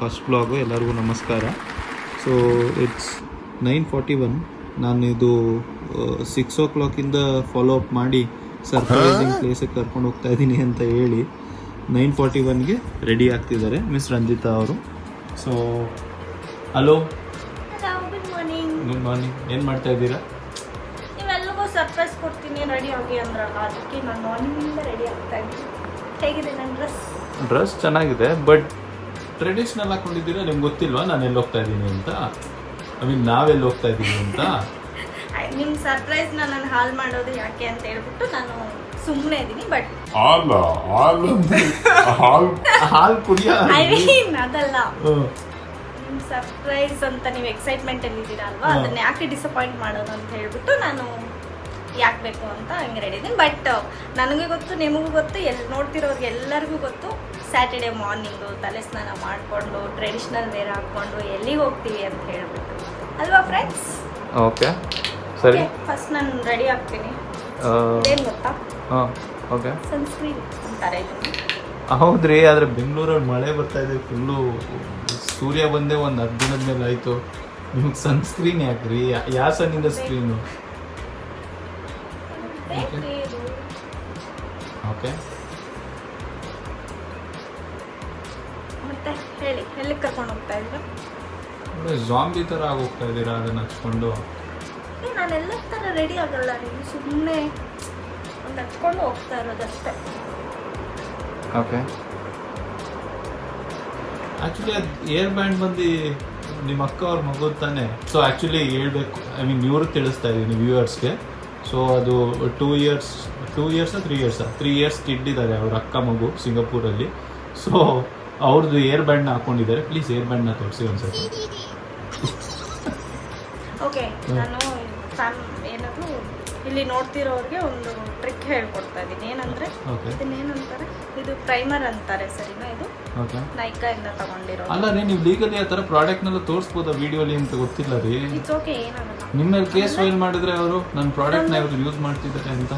First blog ಎಲ್ಲರಿಗೂ ನಮಸ್ಕಾರ. So it's nine forty one ನಾನು ಇದು ಸಿಕ್ಸ್ ಓ ಕ್ಲಾಕಿಂದ ಫಾಲೋ ಅಪ್ ಮಾಡಿ ಸರ್ಪ್ರೈಸಿಂಗ್ ಪ್ಲೇಸಿಗೆ ಕರ್ಕೊಂಡು ಹೋಗ್ತಾ ಇದ್ದೀನಿ ಅಂತ ಹೇಳಿ ನೈನ್ ಫಾರ್ಟಿ ಒನ್ಗೆ ರೆಡಿ ಆಗ್ತಿದ್ದಾರೆ ಮಿಸ್ ರಂಜಿತಾ ಅವರು. So hello hello good morning good morning ಏನು ಮಾಡ್ತಾ ಇದ್ದೀರಾ? ನೀವೆಲ್ರಿಗೂ ಸರ್ಪ್ರೈಸ್ ಕೊಡ್ತೀನಿ. ರೆಡಿ ಆಗಿ ಅಂದ್ರಲ್ಲ ಅದಕ್ಕೆ ನಾನು ಮಾರ್ನಿಂಗಿಂದ ರೆಡಿ ಆಗ್ತಾ ಇದ್ದೀನಿ. ಹೇಗಿದೆ ನನ್ನ ಡ್ರೆಸ್ ಡ್ರೆಸ್ ಚೆನ್ನಾಗಿದೆ ಬಟ್ ಟ್ರೆಡಿಷ್ನಲ್ ಹಾಕೊಂಡಿದ್ದೀರಾ? ನಿಮ್ಗೆ ಗೊತ್ತಿಲ್ವಾ ನಾನು ಎಲ್ಲಿ ಹೋಗ್ತಾ ಇದ್ದೀನಿ ಅಂತ? ಐ ಮೀನ್ ನಾವೆಲ್ಲಿ ಹೋಗ್ತಾ ಇದ್ದೀವಿ ಅಂತ? ನಿಮ್ಮ ಸರ್ಪ್ರೈಸ್ ನಾನು ಹಾಲ್ ಮಾಡೋದು ಯಾಕೆ ಅಂತ ಹೇಳ್ಬಿಟ್ಟು ನಾನು ಸುಮ್ಮನೆ ಇದ್ದೀನಿ ಬಟ್ ಹಾಲ್ ಹಾಲ್ ಹಾಲ್. ಹಾಲ್ ಕುಡಿಯ ಐ ಮೀನ್ ಅದಲ್ಲ. ನಿಮ್ಮ ಸರ್ಪ್ರೈಸ್ ಅಂತ ನೀವು ಎಕ್ಸೈಟ್ಮೆಂಟ್ ಅಲ್ಲಿ ಇದ್ದೀರಾ ಅಲ್ವಾ? ಅದನ್ನ ಯಾಕೆ ಡಿಸಪಾಯಿಂಟ್ ಮಾಡೋದು ಅಂತ ಹೇಳ್ಬಿಟ್ಟು ನಾನು ಯಾಕೆ ಬೇಕು ಅಂತ ಹಂಗೆ ರೆಡಿ ಇದ್ದೀನಿ. ಬಟ್ ನನಗೆ ಗೊತ್ತು ನಿಮಗೂ ಗೊತ್ತು ಎಲ್ಲಿ ನೋಡ್ತಿರೋರ್ಗೆ ಎಲ್ಲರಿಗೂ ಗೊತ್ತು. ಸ್ಯಾಟರ್ಡೆ ಮಾರ್ನಿಂಗು ತಲೆ ಸ್ನಾನ ಮಾಡಿಕೊಂಡು ಟ್ರೆಡಿಷ್ನಲ್ ವೇರ್ ಹಾಕ್ಕೊಂಡು ಎಲ್ಲಿಗೆ ಹೋಗ್ತೀವಿ ಅಂತ ಹೇಳ್ಬಿಟ್ಟು. ಅಲ್ವಾ ಫ್ರೆಂಡ್ಸ್ ಓಕೆ ಸರಿ. ಫಸ್ಟ್ ನಾನು ರೆಡಿ ಆಗ್ತೀನಿ. ಏನು ಗೊತ್ತಾ? ಹಾಂ ಓಕೆ ಸನ್ಸ್ಕ್ರೀನ್ ಅಂತಾರೆ ಹೌದ್ರಿ ಆದರೆ ಬೆಂಗಳೂರಲ್ಲಿ ಮಳೆ ಬರ್ತಾ ಇದೆ ಫುಲ್ಲು ಸೂರ್ಯ ಬಂದೇ ಒಂದು ಹತ್ತು ದಿನದ ಮೇಲೆ ಆಯಿತು. ನಿಮ್ಗೆ ಸನ್ಸ್ಕ್ರೀನ್ ಯಾಕ್ರಿ? ಯಾವ ಸನ್ನಿಂದ ಸ್ಕ್ರೀನು ಓಕೆ ಓಕೆ ಇದ್ದೀರಾ ಜಾಂಬಿ ಥರ ಆಗೋಗ್ತಾ ಇದ್ದೀರಾ? ಅದನ್ನ ಹಚ್ಕೊಂಡು? ಏ, ನಾನು ಎಲ್ಲ ಥರ ರೆಡಿ ಆಗಲ್ಲ. ನೀವು ಸುಮ್ಮನೆ ಒಂದು ಹಚ್ಕೊಂಡು ಹೋಗ್ತಾ ಇರೋದಷ್ಟೇ ಓಕೆ ಆ್ಯಕ್ಚುಲಿ ಅದು ಏರ್ ಬ್ಯಾಂಡ್ ಬಂದು ನಿಮ್ಮ ಅಕ್ಕ ಅವ್ರ ಮಗು ತಾನೆ. ಸೊ ಆ್ಯಕ್ಚುಲಿ ಹೇಳ್ಬೇಕು. ಐ ಮೀನ್ ಇವರು ತಿಳಿಸ್ತಾ ಇದ್ದೀನಿ ವ್ಯೂವರ್ಸ್ಗೆ ಸೊ ಅದು ಟೂ ಇಯರ್ಸ್ ಟೂ ಇಯರ್ಸಾ ತ್ರೀ ಇಯರ್ಸಾ ತ್ರೀ ಇಯರ್ಸ್ ಇದ್ದಾರೆ ಅವ್ರ ಅಕ್ಕ ಮಗು ಸಿಂಗಪೂರಲ್ಲಿ. ಸೊ ಅವ್ರದ್ದು ಏರ್ ಬ್ಯಾಂಡ್ನ ಹಾಕೊಂಡಿದ್ದಾರೆ. ಪ್ಲೀಸ್ ಏರ್ ಬ್ಯಾಂಡ್ನ ತೋರಿಸಿ ಒಂದ್ಸತಿ ಓಕೆ ನಾನು ಏನದು ಇಲ್ಲಿ ನೋಡ್ತಿರೋರಿಗೆ ಒಂದು ಟ್ರಿಕ್ ಹೇಳ್ಕೊಡ್ತಾ ಇದ್ದೀನಿ. ಏನಂದ್ರೆ ಇದನ್ನೇನಂತಾರೆ? ಇದು ಪ್ರೈಮರ್ ಅಂತಾರೆ ಸರಿನಾ ಇದು? ನೈಕಾ ಇಂದ ತಗೊಂಡಿರೋ ಅಲ್ಲ ರೀ ನೀವು ಲೀಗಲಿ ಆ ಥರ ಪ್ರಾಡಕ್ಟ್ನೆಲ್ಲ ತೋರಿಸ್ಬೋದಾ? ವಿಡಿಯೋಲಿ ಅಂತ ಗೊತ್ತಿಲ್ಲ ರೀ. ಇಟ್ಸ್ ಓಕೆ ಏನಾಗಲ್ಲ. ನಿಮ್ಮ ಮೇಲೆ ಕೇಸ್ ಫೈಲ್ ಮಾಡಿದ್ರೆ ಅವರು ನನ್ನ ಪ್ರಾಡಕ್ಟ್ನ ಇವರು ಯೂಸ್ ಮಾಡ್ತಿದ್ದಾರೆ ಅಂತ?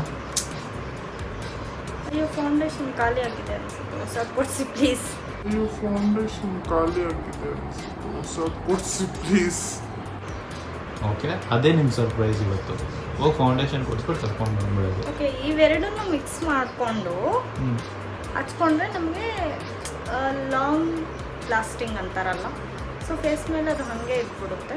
ಅಯ್ಯೋ ಫೌಂಡೇಶನ್ ಖಾಲಿ ಆಗಿದೆ ಅನ್ಸುತ್ತೆ. ಸ್ವಲ್ಪ ಕೊಡಿಸಿ ಪ್ಲೀಸ್ ಅಯ್ಯೋ ಫೌಂಡೇಶನ್ ಖಾಲಿ ಆಗಿದೆ? ಹೊಸ ಕೊಡಿಸಿ ಪ್ಲೀಸ್ ಓಕೆ ಅದೇ ನಿಮ್ಮ ಸರ್ಪ್ರೈಸ್ ಇವತ್ತು. ಓ ಫೌಂಡೇಶನ್ ಕೊಡ್ಸ್ಬಿಟ್ಟು ಕರ್ಕೊಂಡು ಬಂದ್ಬಿಡೋದು. ಓಕೆ ಇವೆರಡನ್ನು ಮಿಕ್ಸ್ ಮಾಡಿಕೊಂಡು ಹಚ್ಕೊಂಡ್ರೆ ನಮಗೆ ಲಾಂಗ್ ಲಾಸ್ಟಿಂಗ್ ಅಂತಾರಲ್ಲ. ಸೊ ಫೇಸ್ ಮೇಲೆ ಅದು ಹಾಗೆ ಇಟ್ಬಿಡುತ್ತೆ.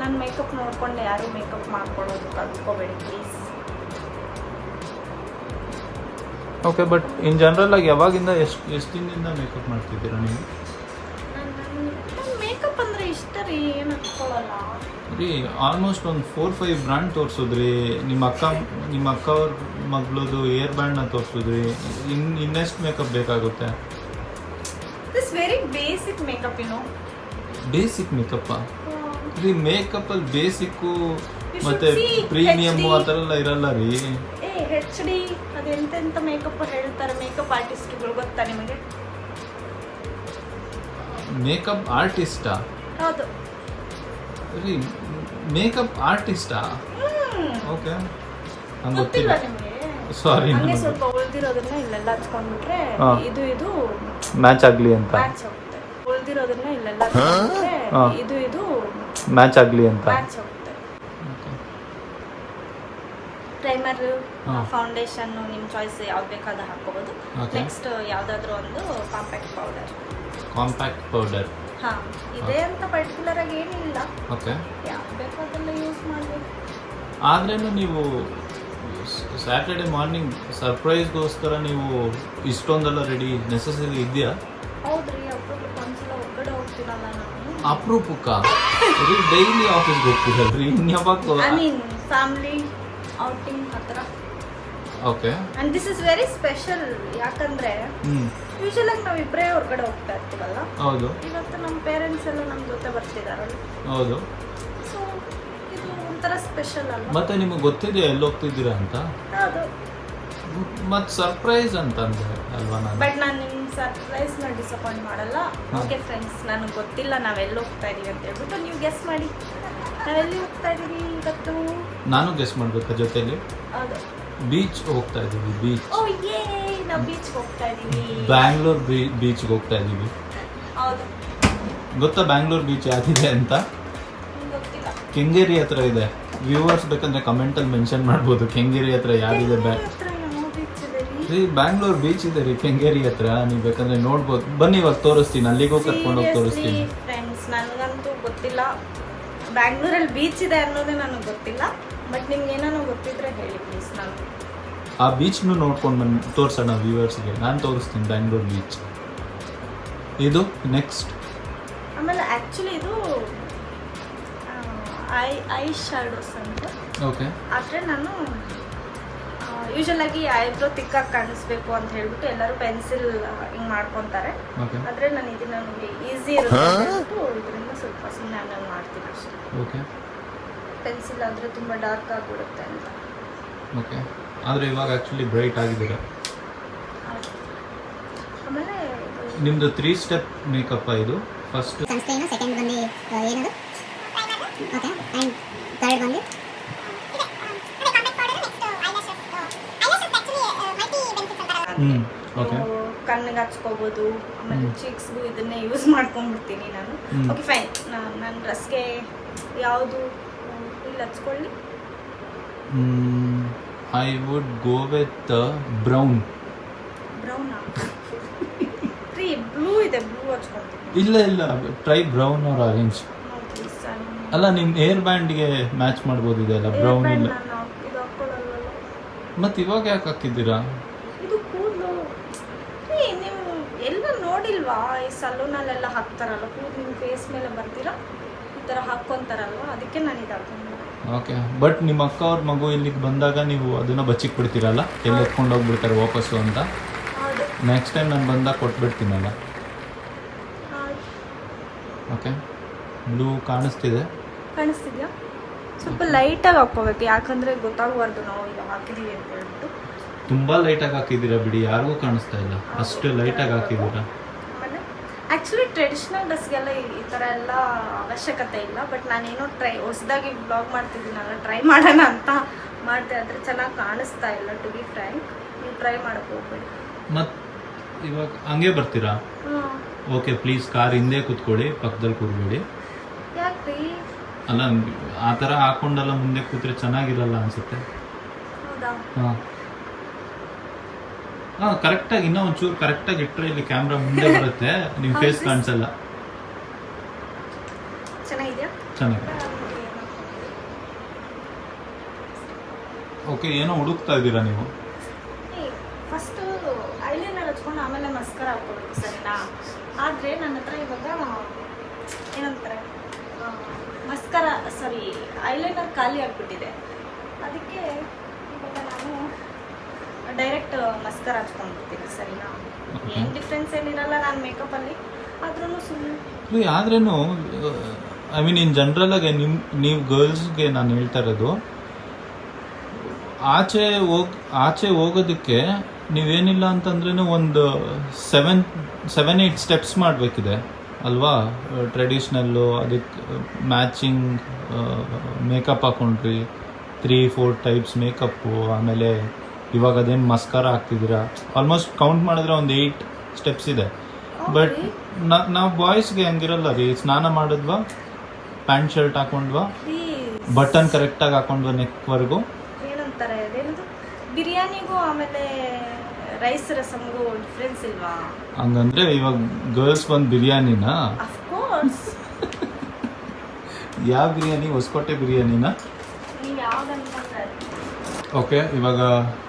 ನನ್ನ ಮೇಕಪ್ ನೋಡ್ಕೊಂಡು ಯಾರು ಮೇಕಪ್ ಮಾಡ್ಕೊಳ್ಳೋದು ಕಲ್ತ್ಕೋಬೇಡಿ please okay but in general ಆಗಿ ಯಾವಾಗಿಂದ ಎಷ್ಟು ಎಷ್ಟು ದಿನದಿಂದ ಮೇಕಪ್ ಮಾಡ್ತಿದ್ದೀರಾ ನೀವು? ಮೇಕಪ್ ಅಂದರೆ ಇಷ್ಟ ರೀ ಏನು ರೀ ಆಲ್ಮೋಸ್ಟ್ ಒಂದು ಫೋರ್ ಫೈವ್ ಬ್ರ್ಯಾಂಡ್ ತೋರಿಸಿದ್ರಿ. ನಿಮ್ಮ ಅಕ್ಕ ನಿಮ್ಮ ಅಕ್ಕ ಅವ್ರ ಮಗಳದು ಏರ್ ಬ್ಯಾಂಡ್ನ ತೋರಿಸಿದ್ರಿ. ಇನ್ ಇನ್ನೆಷ್ಟು ಮೇಕಪ್ ಬೇಕಾಗುತ್ತೆ? ದಿಸ್ ವೆರಿ ಬೇಸಿಕ್ ಮೇಕಪ್ ಏನೋ ಬೇಸಿಕ್ ಮೇಕಪ್ಪ ರೀ ಮೇಕಪ್ಪಲ್ಲಿ ಬೇಸಿಕ್ಕು ಮತ್ತೆ ಪ್ರೀಮಿಯಂ ಆ ಥರ ಎಲ್ಲ ಇರಲ್ಲ ರೀ. ಏ ಹೆಚ್ ಡಿ ಅದೆಂತೆಂಥ ಮೇಕಪ್ ಹೇಳ್ತಾರೆ? ಮೇಕಪ್ ಆರ್ಟಿಸ್ಟ್ಗಳು ಗೊತ್ತಾ ನಿಮಗೆ? ಮೇಕಪ್ ಆರ್ಟಿಸ್ಟಾ ಹೌದು. ರೀ ಮೇಕಪ್ ಆರ್ಟಿಸ್ಟಾ ಓಕೆ. ನಂಗೆ ಗೊತ್ತಿಲ್ಲ ಸಾರಿ ನನಗೆ ಸ್ವಲ್ಪ ಉಳಿದಿರೋದನ್ನ ಇಲ್ಲೆಲ್ಲ ಹಚ್ಕೊಂಡ್ಬಿಟ್ರೆ ಇದು ಇದು ಮ್ಯಾಚ್ ಆಗಲಿ ಅಂತ. ಮ್ಯಾಚ್ ಆಗುತ್ತೆ. ಉಳ್ದಿರೋದನ್ನ ಇಲ್ಲೆಲ್ಲ ಹಚ್ಕೊಂಡ್ಬಿಟ್ರೆ ಇದು ಇದು ಮ್ಯಾಚ್ ಆಗಲಿ ಅಂತ. ಮ್ಯಾಚ್ ಆಗುತ್ತೆ. ಪ್ರೈಮರ್ ಫೌಂಡೇಶನ್ ನಿಮ್ಮ ಚಾಯ್ಸ್ ಯಾವ್ದು ಬೇಕಾದ ಹಾಕೋಬಹುದು ನೆಕ್ಸ್ಟ್ ಯಾವ್ದಾದ್ರು ಒಂದು ಕಾಂಪ್ಯಾಕ್ಟ್ ಪೌಡರ್ ಕಾಂಪ್ಯಾಕ್ಟ್ ಪೌಡರ್ ಹಾ ಇದೆ ಅಂತ ಪರ್ಟಿಕ್ಯುಲರ್ ಆಗಿ ಏನಿಲ್ಲ. ಓಕೆ. ಯಾವ್ದು ಬೇಕೋ ಯೂಸ್ ಮಾಡಬೇಕು ಆದ್ರೇನು ನೀವು ಸ್ಯಾಟರ್ಡೆ ಮಾರ್ನಿಂಗ್ ಸರ್ಪ್ರೈಸ್ಗೋಸ್ಕರ ನೀವು ಇಷ್ಟೊಂದೆಲ್ಲ ರೆಡಿ ನೆಸೆಸರಿ ಇದೆಯಾ ಹೌದ್ರಿ ಅಪ್ರೂಪಕ್ಕೆ ಒಂದ್ಸಲ ಹೊರಗಡೆ ಹೋಗ್ತೀನಲ್ಲ ನಾನು. ಅಪರೂಪಕ್ಕ? ಡೈಲಿ ಆಫೀಸ್ಗೆ ಹೋಗ್ತಿರಲ್ರಿ? ಇನ್ಯಾವಾಗ ಐ ಮೀನ್ ಫ್ಯಾಮಿಲಿ ಔಟಿಂಗ್ ಹತ್ರ. Okay and this is very special ಯಾಕಂದ್ರೆ ಯೂಶಲ್ ಆಗಿ ನಾವು ಇಬ್ಬರೇ ಹೊರಗಡೆ ಹೋಗ್ತಾ ಇರ್ತೀವಲ್ಲ? ಹೌದು. ಇವತ್ತು ನಮ್ಮ ಪೇರೆಂಟ್ಸ್ ಎಲ್ಲ ನಮ್ಮ ಜೊತೆ ಬರ್ತಿದಾರಲ್ಲ? ಹೌದು. ಸೊ ಇದು ಒಂಥರ ಸ್ಪೆಷಲ್ ಅಲ್ಲ ಮತ್ತೆ ನಿಮಗೆ ಗೊತ್ತಿದೆಯಾ ಎಲ್ಲಿ ಹೋಗ್ತಿದ್ದೀರಾ ಅಂತ? ಹೌದು. ಮತ್ತೆ ಸರ್ಪ್ರೈಸ್ ಅಂತಂದ್ರೆ ಅಲ್ವಾ ನಾನು? ಬಟ್ ನಾನು ನಿಮ್ಮ ಸರ್ಪ್ರೈಸ್ನ ಡಿಸಪಾಯಿಂಟ್ ಮಾಡಲ್ಲ. ಓಕೆ ಫ್ರೆಂಡ್ಸ್ ನನಗೆ ಗೊತ್ತಿಲ್ಲ ನಾವು ಎಲ್ಲಿ ಹೋಗ್ತಾ ಇದೀವಿ ಅಂತ ಹೇಳ್ಬಿಟ್ಟು ನೀವು ಗೆಸ್ ಮಾಡಿ. ನಾವೆಲ್ಲಿ ಹೋಗ್ತಾ ಇದೀವಿ ಇವತ್ತು. ನಾನು ಗೆಸ್ ಮಾಡ್ಬೇಕಾ ಜೊತೆಲಿ? ಹೌದು. ಬೀಚ್ ಹೋಗ್ತಾ ಇದ್ದೀವಿ ಬೀಚ್ ಓ ಯೇ ನಾವು ನಾವು ಹೋಗ್ತಾ ಬ್ಯಾಂಗ್ಳೂರ್ ಬೀಚ್ಗೆ ಹೋಗ್ತಾ ಇದ್ದೀವಿ. ಹೌದು. ಗೊತ್ತಾ ಬ್ಯಾಂಗ್ಳೂರ್ ಬೀಚ್ ಯಾವ್ದಿದೆ ಅಂತ? ಗೊತ್ತಿಲ್ಲ. ಕೆಂಗೇರಿ ಹತ್ರ ಇದೆ. ವ್ಯೂವರ್ಸ್ ಬೇಕಂದ್ರೆ ಕಮೆಂಟ್ ಅಲ್ಲಿ ಮೆನ್ಷನ್ ಮಾಡ್ಬೋದು. ಕೆಂಗೇರಿ ಹತ್ರ ಯಾರಿದೆ ಬ್ಯಾ ರೀ? ರೀ ಬ್ಯಾಂಗ್ಳೂರ್ ಬೀಚ್ ಇದೆ ರೀ ಕೆಂಗೇರಿ ಹತ್ರ. ನೀವು ಬೇಕಂದ್ರೆ ನೋಡ್ಬೋದು. ಬನ್ನಿ ಇವಾಗ ತೋರಿಸ್ತೀನಿ. ಅಲ್ಲಿಗೂ ಕರ್ಕೊಂಡು ಹೋಗಿ ತೋರಿಸ್ತೀನಿ. ಫ್ರೆಂಡ್ಸ್ ನನಗಂತೂ ಗೊತ್ತಿಲ್ಲ. ಬ್ಯಾಂಗ್ಳೂರಲ್ಲಿ ಬೀಚ್ ಇದೆ ಅನ್ನೋದೇ ನನಗೆ ಗೊತ್ತಿಲ್ಲ ಬಟ್ ನಿಮ್ಗೆ ಏನಾನು ಗೊತ್ತಿದ್ರೆ ಹೇಳಿ ಪ್ಲೀಸ್ ನಾನು. ಆ ಬೀಚ್ನು ನೋಡ್ಕೊಂಡು ಬಂದು ತೋರಿಸೋಣ ವ್ಯೂವರ್ಸ್ಗೆ ನಾನು ತೋರಿಸ್ತೀನಿ ಬ್ಯಾಂಗ್ಳೂರ್ ಬೀಚ್ ಇದು ನೆಕ್ಸ್ಟ್ ಆಮೇಲೆ ಆ್ಯಕ್ಚುಲಿ ಇದು ಐ ಐ ಶಾಡೋಸ್ ಅಂತ. ಓಕೆ ಆದರೆ ನಾನು ಯೂಶಲ್ ಆಗಿ ಐಬ್ರೋ ತಿಕ್ಕಾಗಿ ಕಾಣಿಸ್ಬೇಕು ಅಂತ ಹೇಳ್ಬಿಟ್ಟು ಎಲ್ಲರೂ ಪೆನ್ಸಿಲ್ ಹಿಂಗ್ ಮಾಡ್ಕೊಂತಾರೆ. ಆದ್ರೆ ಆದರೆ ನಾನು ಇದನ್ನ ನನಗೆ ಈಸಿ ಇರುತ್ತೆ ಇದರಿಂದ ಸ್ವಲ್ಪ ಸುಮ್ಮನೆ ಹಂಗೆ ಮಾಡ್ತೀನಿ ಅಷ್ಟೇ. ಓಕೆ ಪೆನ್ಸಿಲ್ ಆದ್ರೆ ತುಂಬಾ ಡಾರ್ಕ್ ಆಗಿಬಿಡುತ್ತೆ ಅಂತ. ಓಕೆ ಆದ್ರೆ ಇವಾಗ ಆಕ್ಚುಲಿ ಬ್ರೈಟ್ ಆಗಿದ್ದೀರಾ ಆಮೇಲೆ ನಿಮ್ದು ನಿಮ್ಮದು ತ್ರೀ ಸ್ಟೆಪ್ ಮೇಕಪ್ ಇದು? ಫಸ್ಟ್ ಸನ್ಸ್ಕ್ರೀನ್ ಸೆಕೆಂಡ್ ಬಂದು ಏನದು? ಓಕೆ ಆ್ಯಂಡ್ ಥರ್ಡ್ ಬಂದು? ಓಕೆ ಕಣ್ಣಿಗೆ ಹಚ್ಕೋಬೋದು ಆಮೇಲೆ. ಚೀಕ್ಸ್ಗೂ ಇದನ್ನೇ ಯೂಸ್ ಮಾಡ್ಕೊಂಡ್ಬಿಡ್ತೀನಿ ನಾನು. ಓಕೆ ಫೈನ್ ನನ್ನ ಡ್ರೆಸ್ಗೆ ಯಾವುದು ಇಲ್ಲಿ ಹಚ್ಕೊಳ್ಳಿ. I would go with brown brown blue ಇದೆ ಬ್ಲೂ ಹಚ್ಕೊಳ್ತೀನಿ. ಇಲ್ಲ ಇಲ್ಲ. ಟ್ರೈ ಬ್ರೌನ್ ಆರ್ ಆರೆಂಜ್ ಅಲ್ಲ ನಿಮ್ಮ ಏರ್ ಬ್ಯಾಂಡ್ಗೆ ಮ್ಯಾಚ್ ಮಾಡ್ಬೋದು ಇದೆಲ್ಲ ಬ್ರೌನ್ ಇಲ್ಲ. ಮತ್ತೆ ಇವಾಗ ಯಾಕೆ ಹಾಕಿದ್ದೀರಾ ಇದು ಕೂದಲು ರೀ ನೀವು ಎಲ್ಲ ನೋಡಿಲ್ವಾ ಈ ಸಲೂನಲ್ಲೆಲ್ಲ ಹಾಕ್ತಾರಲ್ಲ ಕೂದಲು ನಿಮ್ಮ ಫೇಸ್ ಮೇಲೆ ಬರ್ತೀರಾ? ಈ ಥರ ಹಾಕ್ಕೊಂತಾರಲ್ವಾ? ಅದಕ್ಕೆ ನಾನು ಇದು ಹಾಕೊಂಡೆ ಓಕೆ ಬಟ್ ನಿಮ್ಮ ಅಕ್ಕ ಅವ್ರ ಮಗು ಇಲ್ಲಿಗೆ ಬಂದಾಗ ನೀವು ಅದನ್ನ ಬಚ್ಚಿಕ್ ಬಿಡ್ತೀರಲ್ಲ ಎಲ್ಲಿ ಎತ್ಕೊಂಡು ಹೋಗ್ಬಿಡ್ತಾರೆ ವಾಪಸ್ಸು ಅಂತ? ಹೌದು. ನೆಕ್ಸ್ಟ್ ಟೈಮ್ ನಾನು ಬಂದಾಗ ಕೊಟ್ಬಿಡ್ತೀನಲ್ಲ. ಓಕೆ ಬ್ಲೂ ಕಾಣಿಸ್ತಿದೆ? ಕಾಣಿಸ್ತಿದ್ಯಾ? ಸ್ವಲ್ಪ ಲೈಟಾಗಿ ಹಾಕೋಬೇಕು ಯಾಕಂದ್ರೆ ಗೊತ್ತಾಗಬಾರ್ದು ನಾವು ಈಗ ಹಾಕಿದೀವಿ ಅಂತ ಹೇಳ್ಬಿಟ್ಟು. ತುಂಬಾ ಲೈಟಾಗಿ ಹಾಕಿದ್ದೀರಾ ಬಿಡಿ? ಯಾರಿಗೂ ಕಾಣಿಸ್ತಾ ಇಲ್ಲ. ಅಷ್ಟು ಲೈಟಾಗಿ ಹಾಕಿದ್ದೀರಾ? ಆ್ಯಕ್ಚುಲಿ ಟ್ರೆಡಿಷ್ನಲ್ ಡ್ರೆಸ್ಗೆಲ್ಲ ಈ ಥರ ಎಲ್ಲ ಅವಶ್ಯಕತೆ ಇಲ್ಲ ಬಟ್ ನಾನೇನು ಟ್ರೈ ಹೊಸದಾಗಿ ಬ್ಲಾಗ್ ಮಾಡ್ತಿದ್ದೀನಲ್ಲ ಟ್ರೈ ಮಾಡೋಣ ಅಂತ ಮಾಡಿದೆ ಆದರೆ ಚೆನ್ನಾಗಿ ಕಾಣಿಸ್ತಾ ಇಲ್ಲ ಟು ಬಿ ಫ್ರ್ಯಾಂಕ್ ನೀವು ಟ್ರೈ ಮಾಡಕ್ಕೆ ಹೋಗ್ಬೇಡಿ. ಮತ್ತೆ ಇವಾಗ ಹಂಗೆ ಬರ್ತೀರಾ? ಓಕೆ ಪ್ಲೀಸ್ ಕಾರ್ ಹಿಂದೆ ಕೂತ್ಕೊಳ್ಳಿ ಪಕ್ಕದಲ್ಲಿ ಕೂರ್ಬೇಡಿ ಯಾಕ್ರಿ? ಅಲ್ಲ ಆ ಥರ ಹಾಕೊಂಡಲ್ಲ ಮುಂದೆ ಕೂತ್ರೆ ಚೆನ್ನಾಗಿರಲ್ಲ ಅನ್ಸುತ್ತೆ. ಹೌದಾ? ಹಾಂ. ಹಾಂ ಕರೆಕ್ಟಾಗಿ ಇನ್ನೂ ಒಂಚೂರು ಕರೆಕ್ಟಾಗಿ ಇಟ್ಟರೆ ಇಲ್ಲಿ ಕ್ಯಾಮ್ರಾ ಮುಂದೆ ಬರುತ್ತೆ. ನಿಮ್ಮ ಫೇಸ್ ಕಾಣಿಸಲ್ಲ. ಚೆನ್ನಾಗಿದೆಯಾ? ಚೆನ್ನಾಗಿದೆ. ಓಕೆ ಏನೋ ಹುಡುಕ್ತಾ ಇದ್ದೀರಾ ನೀವು? ಫಸ್ಟ್ ಐಲೈನರ್ ಹಚ್ಕೊಂಡು ಆಮೇಲೆ ಮಸ್ಕರ ಹಾಕ್ಕೊಡ್ಬೇಕು ಸರಿನಾ? ಆದರೆ ನನ್ನ ಹತ್ರ ಇವಾಗ ಏನಂತಾರೆ ಮಸ್ಕರ ಸಾರಿ ಐಲೈನರ್ ಖಾಲಿ ಆಗಿಬಿಟ್ಟಿದೆ. ಅದಕ್ಕೆ ಇವಾಗ ನಾನು ಡೈರೆಕ್ಟ್ ಮಸ್ಕರ ಹಚ್ಕೊಂಡ್ಬಿಡ್ತೀನಿ, ಸರಿನಾ? ಏನು ಡಿಫ್ರೆನ್ಸ್ ಏನಿರಲ್ಲ ನಾನು ಮೇಕಪ್ಪಲ್ಲಿ ಆದ್ರೂ ಸುಮ್ಮನೆ ಆದ್ರೇನು ಐ ಮೀನ್ ಇನ್ ಜನರಲ್ ಆಗಿ ನಿಮ್, ನೀವು ಗರ್ಲ್ಸ್ಗೆ ನಾನು ಹೇಳ್ತಾ ಇರೋದು, ಆಚೆ ಹೋಗ್, ಆಚೆ ಹೋಗೋದಕ್ಕೆ ನೀವೇನಿಲ್ಲ ಅಂತಂದ್ರೂ ಒಂದು ಸೆವೆನ್ ಸೆವೆನ್ ಏಯ್ಟ್ ಸ್ಟೆಪ್ಸ್ ಮಾಡಬೇಕಿದೆ, ಅಲ್ವಾ? ಟ್ರೆಡಿಷ್ನಲ್ಲು ಅದಕ್ಕೆ ಮ್ಯಾಚಿಂಗ್ ಮೇಕಪ್ ಹಾಕೊಂಡ್ರಿ ತ್ರೀ ಫೋರ್ ಟೈಪ್ಸ್ ಮೇಕಪ್ಪು ಆಮೇಲೆ ಇವಾಗ ಅದೇನು ಮಸ್ಕಾರ ಹಾಕ್ತಿದ್ದೀರಾ? ಆಲ್ಮೋಸ್ಟ್ ಕೌಂಟ್ ಮಾಡಿದ್ರೆ ಒಂದು ಏಯ್ಟ್ ಸ್ಟೆಪ್ಸ್ ಇದೆ. ಬಟ್ ನಾವು ಬಾಯ್ಸ್ಗೆ ಹಂಗಿರಲ್ಲ ರೀ. ಸ್ನಾನ ಮಾಡಿದ್ವಾ? ಪ್ಯಾಂಟ್ ಶರ್ಟ್ ಹಾಕೊಂಡ್ವಾ? ಬಟನ್ ಕರೆಕ್ಟಾಗಿ ಹಾಕೊಂಡ್ವಾ ನೆಕ್ವರೆಗೂ ಏನಂತಾರೆ ಅದೇನದು? ಬಿರಿಯಾನಿಗೂ ಆಮೇಲೆ ರೈಸ್ ರಸಮ್ಗೂ ಡಿಫ್ರೆನ್ಸ್ ಇಲ್ವಾ? ಹಂಗಂದ್ರೆ ಇವಾಗ ಗರ್ಲ್ಸ್ ಬಂದು ಬಿರಿಯಾನಿನ? ಯಾವ ಬಿರಿಯಾನಿ? ಹೊಸಕೋಟೆ ಬಿರಿಯಾನಿನ? ನೀವು ಯಾವ್ದು ಅನ್ಕೊಂಡ್ರೆ ಅದು. ಓಕೆ ಇವಾಗ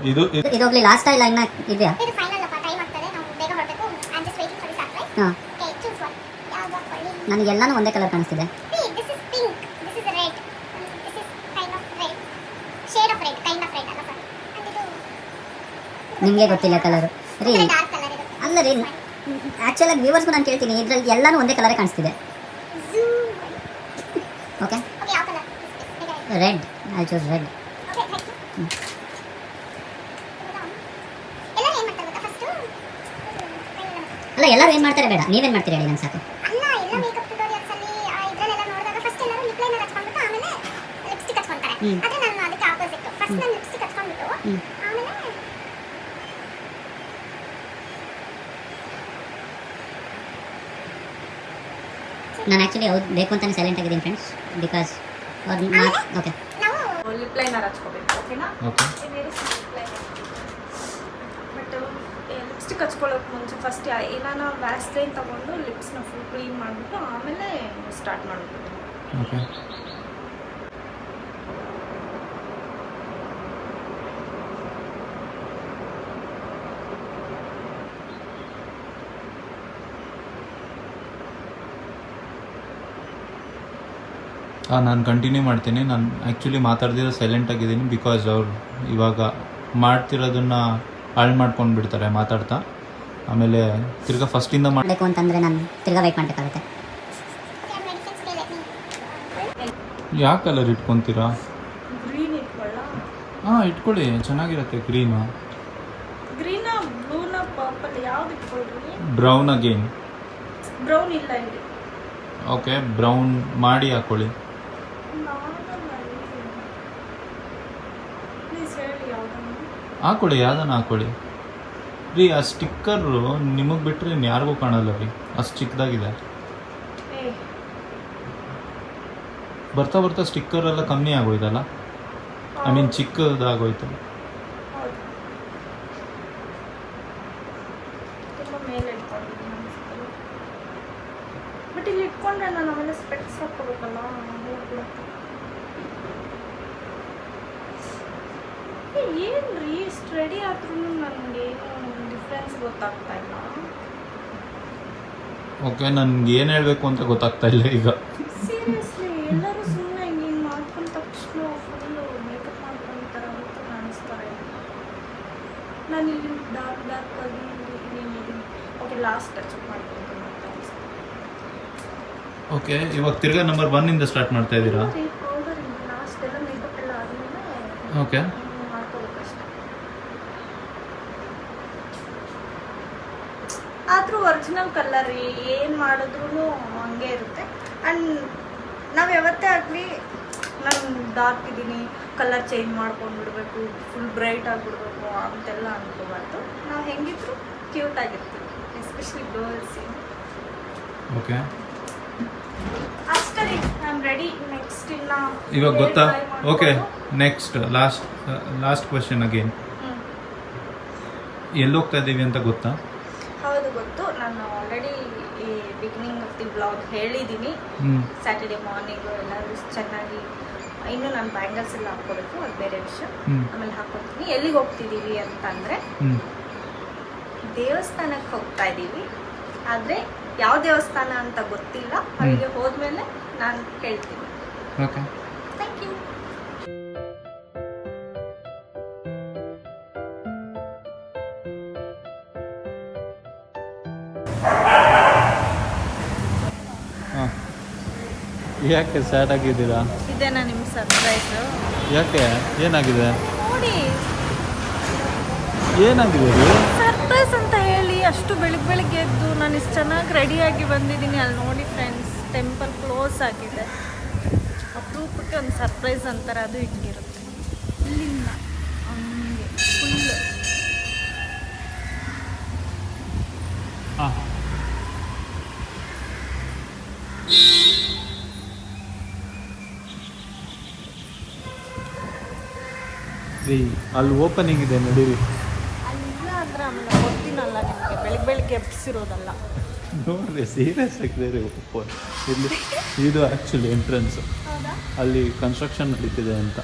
ಇದು ಇದು- ಹೋಗ್ಲಿ ಲಾಸ್ಟ್ ಇಲ್ಲ ಇನ್ನ ಇದೆಯಾ? ಇದು ಫೈನಲ್ ಅಪ್ಪ ಟೈಮ್ ಆಗ್ತದೆ. ನಾವು ಬೇಗ ಹೊರಡಬೇಕು. I just waiting for the surprise ಹಾ. ಓಕೆ ಚೂಸ್ ಒನ್ ಯಾವ್ದು ನನಗೆ ಎಲ್ಲಾನು ಒಂದೇ ಕಲರ್ ಕಾಣಿಸ್ತಿದೆ. This is pink this is red this is kind of red shade of red kind of red ಅಲ್ಲ ಸರ್ ನಿಮಗೆ ಗೊತ್ತಿಲ್ಲ ಕಲರ್ ರೀ ಡಾರ್ಕ್ ಕಲರ್ ಇದೆ ಅಲ್ಲ ರೀ ಆ್ಯಕ್ಚುಲಾಗಿ ವ್ಯೂವರ್ಸ್ಗೂ ನಾನು ಕೇಳ್ತೀನಿ ಇದರಲ್ಲಿ ಎಲ್ಲಾನು ಒಂದೇ ಕಲರೇ ಕಾಣಿಸ್ತಿದೆ. ಓಕೆ ಓಕೆ ಯಾವ colour red I choose red ಇವಾಗ ಎಲ್ಲರೂ ಏನು ಮಾಡ್ತಾರೆ ಬೇಡ ನೀವೇನು ಮಾಡ್ತೀರಿ ಹೇಳಿ ನಂಗೆ ನಾನು ಆ್ಯಕ್ಚುಲಿ ಅವ್ರು ಬೇಕು ಅಂತಾನೆ ಸೈಲೆಂಟ್ ಆಗಿದ್ದೀನಿ ಫ್ರೆಂಡ್ಸ್ ಬಿಕಾಸ್ ಅವ್ರು ಓಕೆ ಲಿಪ್ ಲೈನರ್ ಹಚ್ಕೋಬೇಕು ಓಕೆನಾ ಓಕೆ ಲಿಪ್ಸ್ಟಿಕ್ ಹಚ್ಕೊಳ್ಳೋಕೆ ಮುಂಚೆ ಫಸ್ಟ್ ಏನಾನ ವ್ಯಾಸ್ಲೈನ್ ತಗೊಂಡು ಲಿಪ್ಸ್ನ ಫುಲ್ ಕ್ಲೀನ್ ಮಾಡಿಬಿಟ್ಟು ಆಮೇಲೆ ಸ್ಟಾರ್ಟ್ ಮಾಡಬೇಕು ಓಕೆ ನಾನು ಕಂಟಿನ್ಯೂ ಮಾಡ್ತೀನಿ. ನಾನು ಆ್ಯಕ್ಚುಲಿ ಮಾತಾಡ್ದಿರೋ ಸೈಲೆಂಟ್ ಆಗಿದ್ದೀನಿ ಬಿಕಾಸ್ ಅವ್ರು ಇವಾಗ ಮಾಡ್ತಿರೋದನ್ನ ಹಾಳು ಮಾಡ್ಕೊಂಡು ಬಿಡ್ತಾರೆ ಮಾತಾಡ್ತಾ. ಆಮೇಲೆ ತಿರ್ಗಾ ಫಸ್ಟಿಂದ ಮಾಡಬೇಕು ಅಂತಂದರೆ ನಾನು ತಿರ್ಗಾ ವೆಯ್ಟ್ ಮಾಡಬೇಕಾಗುತ್ತೆ. ಯಾವ ಕಲರ್ ಇಟ್ಕೊತೀರಾ? ಗ್ರೀನ್ ಇಟ್ಕೊಳ್ಳ ಹಾಂ ಇಟ್ಕೊಳ್ಳಿ ಚೆನ್ನಾಗಿರುತ್ತೆ ಗ್ರೀನು ಗ್ರೀನ ಬ್ಲೂನ ಪರ್ಪಲ್ ಯಾವ್ದು ಇಟ್ಕೊಳ್ರಿ? ಬ್ರೌನ್ ಅಗೇನ್ ಬ್ರೌನ್ ಇಲ್ಲ ಇಲ್ಲಿ. ಓಕೆ ಬ್ರೌನ್ ಮಾಡಿ ಹಾಕೊಳ್ಳಿ ಪ್ಲೀಸ್ ಹೇಳಿ ಯಾವ್ದನ್ನು ಹಾಕೊಳ್ಳಿ ಯಾವ್ದನ್ನ ಹಾಕೊಳ್ಳಿ ರೀ ಆ ಸ್ಟಿಕ್ಕರು ನಿಮಗೆ ಬಿಟ್ಟರೆ ಯಾರಿಗೂ ಕಾಣಲ್ಲ ರೀ. ಅಷ್ಟು ಚಿಕ್ಕದಾಗಿದೆ ಬರ್ತಾ ಬರ್ತಾ ಸ್ಟಿಕ್ಕರ್ ಎಲ್ಲ ಕಮ್ಮಿ ಆಗೋಯ್ತಲ್ಲ? ಐ ಮೀನ್ ಚಿಕ್ಕದಾಗೋಯ್ತು ಬಟ್ ಇಲ್ಲಿ ಇಟ್ಕೊಂಡ್ರೆ ನಾನು ಆಮೇಲೆ ಸ್ಪೆಕ್ಸ್ ಹಾಕೋಬೇಕಲ್ಲ ಹೋಗ್ಬಿಡುತ್ತೆ ಏನ್ರಿ? ಇಷ್ಟು ರೆಡಿ ಆದ್ರೂ ನನಗೆ ಏನು ಡಿಫ್ರೆನ್ಸ್ ಗೊತ್ತಾಗ್ತಾ ಇಲ್ಲ. ಓಕೆ ನನ್ಗೆ ಏನು ಹೇಳಬೇಕು ಅಂತ ಗೊತ್ತಾಗ್ತಾ ಇಲ್ಲ ಈಗ. ಸೀರಿಯಸ್ಲಿ ಎಲ್ಲರೂ ಸುಮ್ಮನೆ ಹಿಂಗೆ ಮಾಡ್ಕೊಂಡ ತಕ್ಷಣ ಫುಲ್ಲು ಮೇಕಪ್ ಮಾಡ್ಕೊಂತಾರೆ ಅಂತ ಕಾಣಿಸ್ತಾರೆ. ನಾನು ಇಲ್ಲಿ ಡಾರ್ಕ್ ಡಾರ್ಕ್ ಆಗಿ ಓಕೆ ಲಾಸ್ಟ್ ಟಚ್ ಮಾಡ್ಕೊಂಡು ಓಕೆ ಇವಾಗ ತಿರ್ಗಾ ನಂಬರ್ ಒನ್ನಿಂದ ಸ್ಟಾರ್ಟ್ ಮಾಡ್ತಾ ಇದ್ದೀರಾ ಓಕೆ ಮಾಡ್ಕೋಬೇಕಷ್ಟೆ ಆದರೂ ಒರಿಜಿನಲ್ ಕಲರ್ ಏನು ಮಾಡಿದ್ರು ಹಂಗೆ ಇರುತ್ತೆ. ಆ್ಯಂಡ್ ನಾವು ಯಾವತ್ತೇ ಆಗಲಿ ನಾನು ಡಾರ್ಕ್ ಇದ್ದೀನಿ ಕಲರ್ ಚೇಂಜ್ ಮಾಡ್ಕೊಂಡು ಬಿಡಬೇಕು ಫುಲ್ ಬ್ರೈಟ್ ಆಗಿಬಿಡ್ಬೇಕು ಅಂತೆಲ್ಲ ಅನ್ಕೋಬಾರ್ದು. ನಾವು ಹೆಂಗಿದ್ರು ಕ್ಯೂಟ್ ಆಗಿರ್ತೀವಿ ಎಸ್ಪೆಷಲಿ ಗರ್ಲ್ಸ್ ಓಕೆ ಅಷ್ಟೇ ನಾನು ರೆಡಿ ನೆಕ್ಸ್ಟ್ ಇನ್ನ ಇವಾಗ ಗೊತ್ತಾ? Okay next last last question again. ಎಲ್ಲಿ ಹೋಗ್ತಾ ಇದ್ದೀವಿ ಅಂತ ಗೊತ್ತಾ? ಹೌದು ಗೊತ್ತು. ನಾನು ಆಲ್ರೆಡಿ ಈ ಬಿಗಿನಿಂಗ್ ಆಫ್ ದಿ ಬ್ಲಾಗ್ ಹೇಳಿದ್ದೀನಿ. ಸ್ಯಾಟರ್ಡೆ ಮಾರ್ನಿಂಗ್ ಎಲ್ಲರೂ ಚೆನ್ನಾಗಿ ಇನ್ನು ನಾನು ಬ್ಯಾಂಗಲ್ಸ್ ಎಲ್ಲ ಹಾಕೋಬೇಕು ಅದು ಬೇರೆ ವಿಷಯ. ಆಮೇಲೆ ಹಾಕೋತೀನಿ ಎಲ್ಲಿಗೆ ಹೋಗ್ತಿದ್ದೀವಿ ಅಂತಂದರೆ ದೇವಸ್ಥಾನಕ್ಕೆ ಹೋಗ್ತಾ ಇದ್ದೀವಿ. ಆದರೆ ಯಾವ ದೇವಸ್ಥಾನ ಅಂತ ಗೊತ್ತಿಲ್ಲ. ಅಲ್ಲಿಗೆ ಹೋದ್ಮೇಲೆ ನಾನು ಹೇಳ್ತೀನಿ. ಓಕೆ. ಯಾಕೆ ಸ್ಯಾಡ್ ಆಗಿದ್ದೀರಾ? ಇದೇನಾ ನಿಮ್ಮ ಸರ್ಪ್ರೈಸ್ ಯಾಕೆ? ಏನಾಗಿದೆ? ನೋಡಿ. ಏನಾಗಿದೆ ರೀ ಸರ್ಪ್ರೈಸ್ ಅಂತ ಹೇಳಿ ಅಷ್ಟು ಬೆಳಿಗ್ಗೆ ಬೆಳಿಗ್ಗೆ ಎದ್ದು ನಾನು ಇಷ್ಟು ಚೆನ್ನಾಗಿ ರೆಡಿಯಾಗಿ ಬಂದಿದ್ದೀನಿ. ಅಲ್ಲಿ ನೋಡಿ ಫ್ರೆಂಡ್ಸ್ ಟೆಂಪಲ್ ಕ್ಲೋಸ್ ಆಗಿದೆ. ಅಪರೂಪಕ್ಕೆ ಒಂದು ಸರ್ಪ್ರೈಸ್ ಅಂತಾರೆ ಅದು ಹಿಂಗಿರುತ್ತೆ ಇಲ್ಲಿಂದ ಹಂಗೆ ಫುಲ್ ಹಾಂ ರೀ ಅಲ್ಲಿ ಓಪನಿಂಗ್ ಇದೆ ನಡೀರಿ. ಅಲ್ಲಿಲ್ಲ ಅಂದರೆ ಆಮೇಲೆ ಗೊತ್ತಿನಲ್ಲ ನಿಮಗೆ ಬೆಳಿಗ್ಗೆ ಬೆಳಿಗ್ಗೆ ಎಬ್ಸಿರೋದಲ್ಲ ನೋಡ್ರಿ ಸೀರಿಯಸ್ ಆಗಿದೆ ರೀ ಓಪನ್ ಇಲ್ಲಿ ಇದು ಆ್ಯಕ್ಚುಲಿ ಎಂಟ್ರೆನ್ಸ್ ಅಲ್ಲಿ ಕನ್ಸ್ಟ್ರಕ್ಷನ್ ನಡೀತಿದೆ ಅಂತ.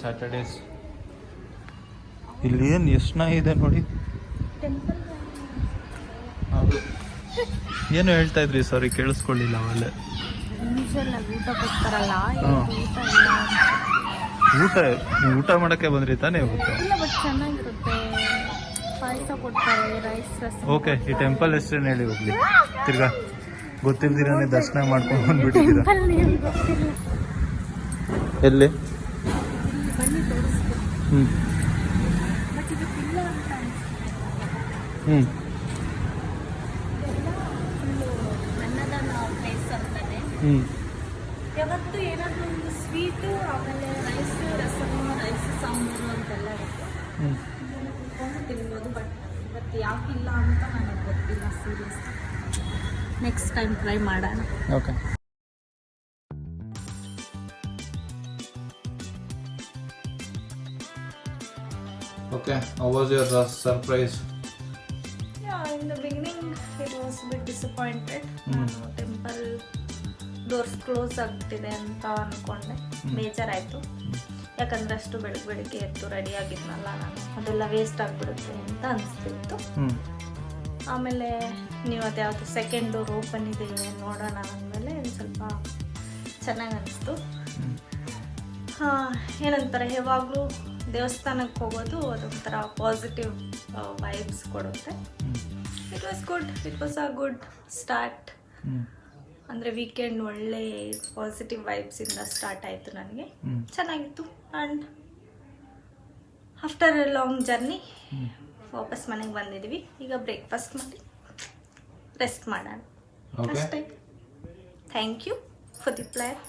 ಸ್ಯಾಟರ್ಡೇಸ್ ಇಲ್ಲಿ ಏನು ಎಷ್ಟು ಇದೆ ನೋಡಿ? ಏನು ಹೇಳ್ತಾ ಇದ್ರಿ? ಸಾರಿ ಕೇಳಿಸ್ಕೊಳ್ಳಿಲ್ಲ ಅವಲ್ಲೇ ಊಟ. ಊಟ ಇಲ್ಲ ಊಟ ಊಟ ಮಾಡೋಕ್ಕೆ ಬಂದ್ರಿ ತಾನೇ ಇವತ್ತು ಇಲ್ಲ ಬಟ್ ಚೆನ್ನಾಗಿರುತ್ತೆ. ಪಾಯಸ ಕೊಡ್ತಾರೆ ರೈಸ್ ರಸ ಓಕೆ ಈ ಟೆಂಪಲ್ ಹೆಸ್ರೇನು ಹೇಳಿ ಹೋಗ್ಲಿ. ತಿರ್ಗಾ ಗೊತ್ತಿಲ್ದಿರನೇ ದರ್ಶನ ಮಾಡ್ಕೊಂಡು ಬಂದ್ಬಿಟ್ಟಿದ್ದೀರಾ? ಎಲ್ಲಿ? ಹ್ಞೂ ಬಟ್ ಇದು ಇಲ್ಲ ಅಂತ ಅನ್ಸುತ್ತೆ. ಹ್ಞೂ ಹ್ಞೂ ಯಾವತ್ತು ಏನಾದರೂ ಒಂದು ಸ್ವೀಟು ಆಮೇಲೆ ರೈಸ್ ರಸಮ್ಮು ರೈಸ್ ಸಾಂಬಾರು ಅಂತೆಲ್ಲ ಇರುತ್ತೆ. ಕುತ್ಕೊಂಡು ತಿನ್ಬೋದು ಬಟ್ ಇವತ್ತು ಯಾಕಿಲ್ಲ ಅಂತ ನನಗೆ ಗೊತ್ತಿಲ್ಲ ಸೀರಿಯಸ್ ನೆಕ್ಸ್ಟ್ ಟೈಮ್ ಟ್ರೈ ಮಾಡೋಣ. Okay okay uh, surprise? Yeah, in the beginning it was bit bit disappointed. ನಾನು ಟೆಂಪಲ್ ಡೋರ್ಸ್ ಕ್ಲೋಸ್ ಆಗ್ತಿದೆ ಅಂತ ಅಂದ್ಕೊಂಡೆ ಬೇಜಾರಾಯಿತು. ಯಾಕಂದ್ರೆ ಅಷ್ಟು ಬೆಳಗ್ಗೆ ಬೆಳಗ್ಗೆ ಎದ್ದು ರೆಡಿ ಆಗಿದ್ನಲ್ಲ ನಾನು. ಅದೆಲ್ಲ ವೇಸ್ಟ್ ಆಗಿಬಿಡುತ್ತೆ ಅಂತ ಅನಿಸ್ತಿತ್ತು. ಆಮೇಲೆ ನೀವು ಅದು ಯಾವುದು ಸೆಕೆಂಡ್ ಡೋರ್ ಓಪನ್ ಇದೆ ನೋಡೋಣ ಅಂದಮೇಲೆ ಸ್ವಲ್ಪ ಚೆನ್ನಾಗಿ ಅನಿಸ್ತು. ಹಾಂ ಏನಂತಾರೆ ಯಾವಾಗಲೂ ದೇವಸ್ಥಾನಕ್ಕೆ ಹೋಗೋದು ಅದೊಂಥರ ಪಾಸಿಟಿವ್ ವೈಬ್ಸ್ ಕೊಡುತ್ತೆ. It was good it was a good start ಅಂದರೆ ವೀಕೆಂಡ್ ಒಳ್ಳೆ ಪಾಸಿಟಿವ್ ವೈಬ್ಸಿಂದ ಸ್ಟಾರ್ಟ್ ಆಯಿತು ನನಗೆ. ಚೆನ್ನಾಗಿತ್ತು. And after a long journey ವಾಪಸ್ ಮನೆಗೆ ಬಂದಿದ್ವಿ ಈಗ ಬ್ರೇಕ್ಫಾಸ್ಟ್ ಮಾಡಿ ರೆಸ್ಟ್ ಮಾಡೋಣ. ಅಷ್ಟೇ. Thank you for the plan